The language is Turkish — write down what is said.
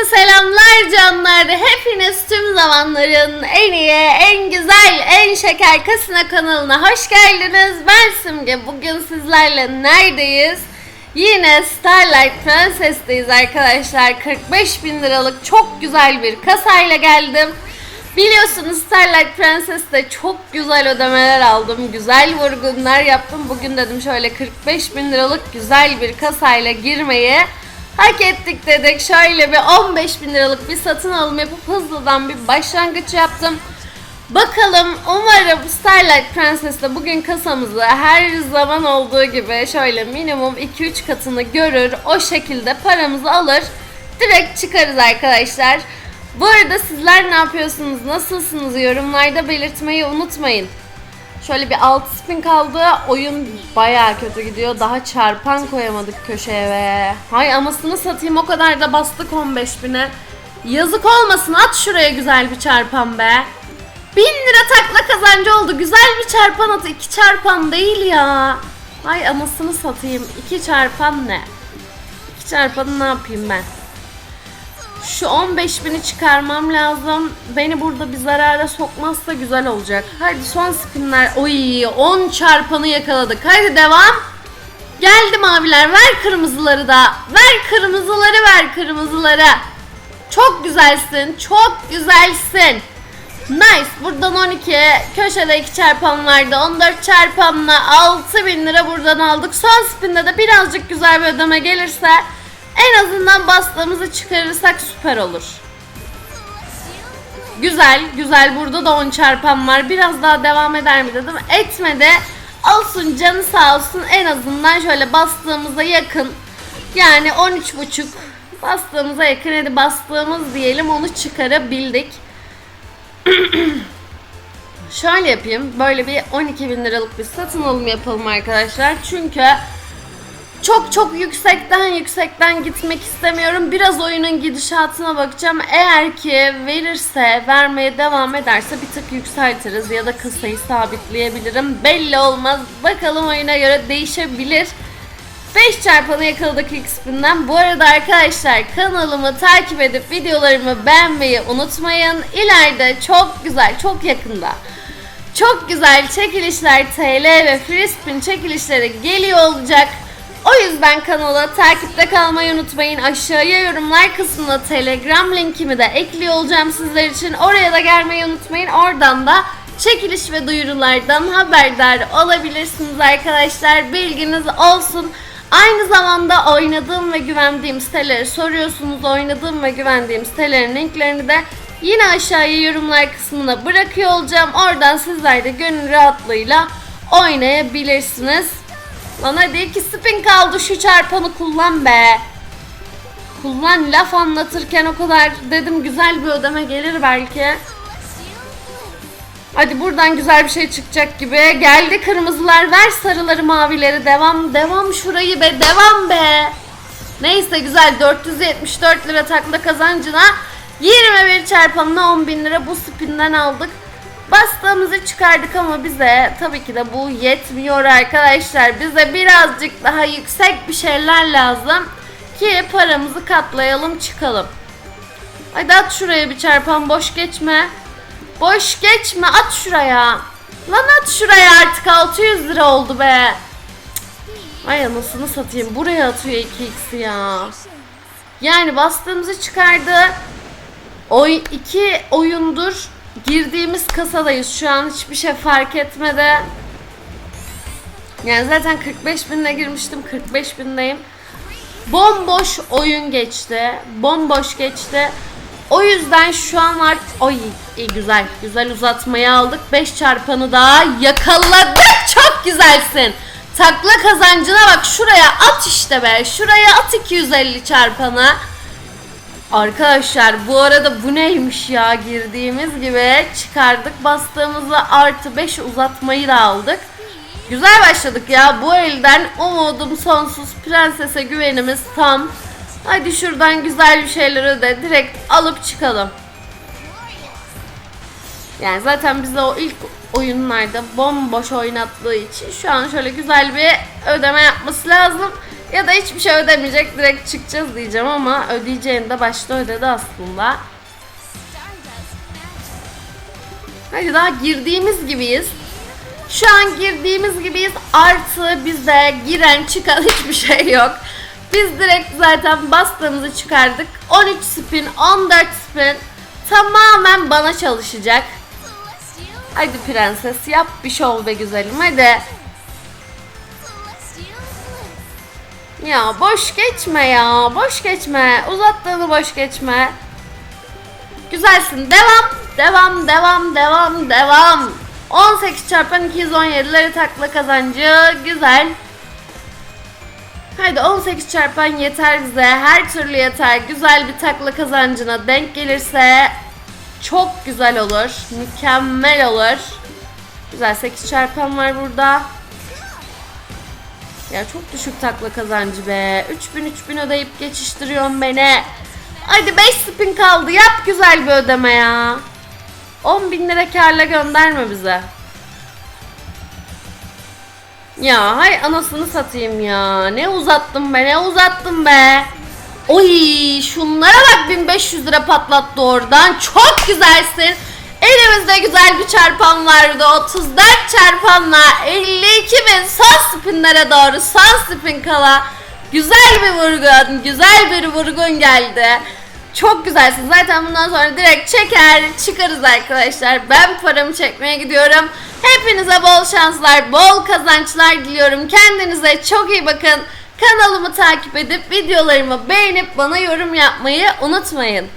Herkese selamlar canlar. Hepiniz tüm zamanların en iyi, en güzel, en şeker kasına kanalına hoş geldiniz. Ben Simge. Bugün sizlerle neredeyiz? Yine Starlight Princess'teyiz arkadaşlar. 45 bin liralık çok güzel bir kasayla geldim. Biliyorsunuz Starlight Princess'te çok güzel ödemeler aldım. Güzel vurgunlar yaptım. Bugün dedim şöyle 45 bin liralık güzel bir kasayla girmeyi hak ettik dedik. Şöyle bir 15 bin liralık bir satın alım yapıp hızlıdan bir başlangıç yaptım. Bakalım umarım Starlight Princess'te bugün kasamızı her zaman olduğu gibi şöyle minimum 2-3 katını görür. O şekilde paramızı alır. Direkt çıkarız arkadaşlar. Bu arada sizler ne yapıyorsunuz? Nasılsınız? Yorumlarda belirtmeyi unutmayın. Şöyle bir 6 spin kaldı. Oyun bayağı kötü gidiyor. Daha çarpan koyamadık köşeye ve. Hay anasını satayım o kadar da bastık 15 bine. Yazık olmasın at şuraya güzel bir çarpan be. 1000 lira takla kazancı oldu. Güzel bir çarpan atı. 2 çarpan değil ya. Hay anasını satayım. 2 çarpan ne? 2 çarpanı ne yapayım ben? Şu 15 bini çıkarmam lazım. Beni burada bir zarara sokmazsa güzel olacak. Hadi son spinler. Oy 10 çarpanı yakaladık. Hadi devam. Geldi maviler. Ver kırmızıları da. Ver kırmızıları ver kırmızıları. Çok güzelsin. Çok güzelsin. Nice. Buradan 12. Köşede 2 çarpan vardı. 14 çarpanla 6000 lira buradan aldık. Son spinde de birazcık güzel bir ödeme gelirse en azından bastığımızı çıkarırsak süper olur. Güzel, güzel. Burada da 10 çarpan var. Biraz daha devam eder mi dedim. Etmedi. Olsun canı sağ olsun. En azından şöyle bastığımıza yakın. Yani 13.5 bastığımıza yakın. Hadi bastığımız diyelim onu çıkarabildik. Şöyle yapayım. Böyle bir 12 bin liralık bir satın alım yapalım arkadaşlar. Çünkü çok çok yüksekten yüksekten gitmek istemiyorum. Biraz oyunun gidişatına bakacağım. Eğer ki verirse, vermeye devam ederse bir tık yükseltiriz ya da kasayı sabitleyebilirim. Belli olmaz. Bakalım oyuna göre değişebilir. 5 çarpanı yakaladık ilk spinden. Bu arada arkadaşlar kanalımı takip edip videolarımı beğenmeyi unutmayın. İleride çok güzel, çok yakında çok güzel çekilişler TL ve free spin çekilişleri geliyor olacak. O yüzden kanala takipte kalmayı unutmayın. Aşağıya yorumlar kısmına Telegram linkimi de ekliyor olacağım sizler için. Oraya da gelmeyi unutmayın. Oradan da çekiliş ve duyurulardan haberdar olabilirsiniz arkadaşlar. Bilginiz olsun. Aynı zamanda oynadığım ve güvendiğim siteleri soruyorsunuz. Oynadığım ve güvendiğim sitelerin linklerini de yine aşağıya yorumlar kısmına bırakıyor olacağım. Oradan sizler de gönül rahatlığıyla oynayabilirsiniz. Lan hadi iki spin kaldı şu çarpanı kullan be. Kullan laf anlatırken o kadar dedim güzel bir ödeme gelir belki. Hadi buradan güzel bir şey çıkacak gibi. Geldi kırmızılar ver sarıları mavileri devam devam şurayı be devam be. Neyse güzel 474 lira takla kazancına 21 çarpanına 10 bin lira bu spinden aldık. Bastığımızı çıkardık ama bize tabii ki de bu yetmiyor arkadaşlar. Bize birazcık daha yüksek bir şeyler lazım ki paramızı katlayalım çıkalım. Hadi at şuraya bir çarpan boş geçme. Boş geçme at şuraya. Lan at şuraya artık 600 lira oldu be. Cık. Ay anasını satayım buraya atıyor 2x'i ya. Yani bastığımızı çıkardı. Oy iki oyundur girdiğimiz kasadayız. Şu an hiçbir şey fark etmedi. Yani zaten 45 binle girmiştim. 45 bindeyim. Bomboş oyun geçti. Bomboş geçti. O yüzden şu an artık... Oy iyi güzel. Güzel uzatmayı aldık. 5 çarpanı daha yakaladık. Çok güzelsin. Takla kazancına bak. Şuraya at işte be. Şuraya at 250 çarpanı. Arkadaşlar bu arada bu neymiş ya girdiğimiz gibi çıkardık bastığımızda artı 5 uzatmayı da aldık. Güzel başladık ya bu elden umudum sonsuz prensese güvenimiz tam. Hadi şuradan güzel bir şeyler öde direkt alıp çıkalım. Yani zaten bize o ilk oyunlarda bomboş oynattığı için şu an şöyle güzel bir ödeme yapması lazım. Ya da hiçbir şey ödemeyecek direkt çıkacağız diyeceğim ama ödeyeceğini de başta ödedi aslında. Hadi daha girdiğimiz gibiyiz. Şu an girdiğimiz gibiyiz. Artı bize giren çıkan hiçbir şey yok. Biz direkt zaten bastığımızı çıkardık. 13 spin, 14 spin tamamen bana çalışacak. Hadi prenses yap bir şov be güzelim hadi. Ya boş geçme ya. Boş geçme. Uzattığını boş geçme. Güzelsin. Devam. Devam, devam, devam, devam. 18 çarpan 217'leri takla kazancı. Güzel. Haydi 18 çarpan yeter bize. Her türlü yeter. Güzel bir takla kazancına denk gelirse çok güzel olur. Mükemmel olur. Güzel 8 çarpan var burada. Ya çok düşük takla kazancı be. 3000 3000 ödeyip geçiştiriyorsun beni. Hadi 5 spin kaldı. Yap güzel bir ödeme ya. 10 bin lira karla gönderme bize. Ya hay anasını satayım ya. Ne uzattım be ne uzattım be. Oy şunlara bak 1500 lira patlattı oradan. Çok güzelsin. Elimizde güzel bir çarpan vardı. 34 çarpanla 52 bin son spinlere doğru son spin kala. Güzel bir vurgun, güzel bir vurgun geldi. Çok güzelsin. Zaten bundan sonra direkt çeker çıkarız arkadaşlar. Ben paramı çekmeye gidiyorum. Hepinize bol şanslar, bol kazançlar diliyorum. Kendinize çok iyi bakın. Kanalımı takip edip videolarımı beğenip bana yorum yapmayı unutmayın.